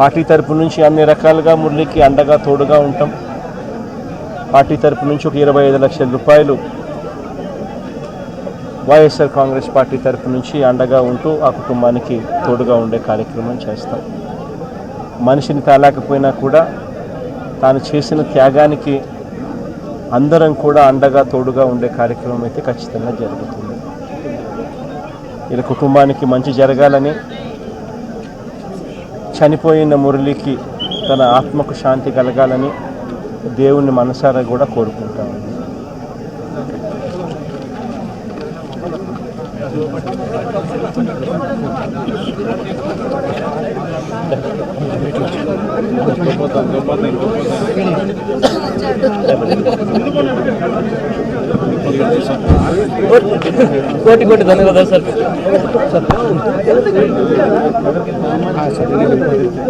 Party తరపు నుంచి అన్ని రకాలుగా మురళికి అండగా తోడుగా ఉంటాం. పార్టీ తరపు నుంచి ఒక ఇరవై ఐదు లక్షల రూపాయలు వైఎస్ఆర్ కాంగ్రెస్ పార్టీ తరపు నుంచి అండగా ఉంటూ ఆ కుటుంబానికి తోడుగా ఉండే కార్యక్రమం చేస్తాం. మనిషిని తాలేకపోయినా కూడా తాను చేసిన త్యాగానికి అందరం కూడా అండగా తోడుగా ఉండే కార్యక్రమం అయితే ఖచ్చితంగా జరుగుతుంది. ఇలా కుటుంబానికి మంచి జరగాలని చనిపోయిన మురళికి తన ఆత్మకు శాంతి కలగాలని దేవుణ్ణి మనసారా కూడా కోరుకుంటాను कोटि कोटि धन्यवाद सर सर हाँ सर